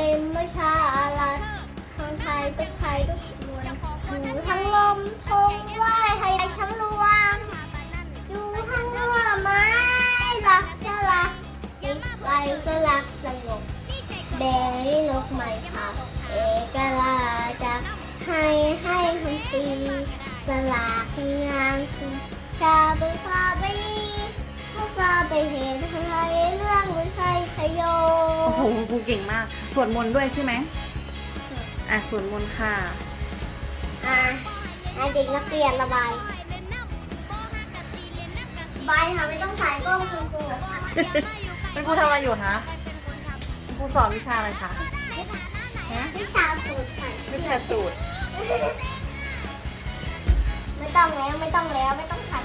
ต็มด้วยชาอาลาคนไทยเป็นไทยทุกมวลอยู่ทั้งลมพงไหายไทยทั้งรวมอยู่ทั้งรัวไม้รักสลักไปก็รักสงบแบรี่นกใหม่ค่ะเอกลาจะให้ให้คุณตีสลากงานชาบุฟาบีบุฟาบีเฮ หครูเก่งมาก สวดมนต์ด้วยใช่ไหมอะสวดมนต์ค่ะ อะให้เด็กนักเรียนระบายบายค่ะไม่ต้องถ่ายกล้องคุณครูเป็นครูทำอะไรอยู่คะครูสอนวิชาอะไรคะฮะวิชาสูตรค่ะวิชาตูดไม่ต้องแล้วไม่ต้องแล้วไม่ต้องถ่าย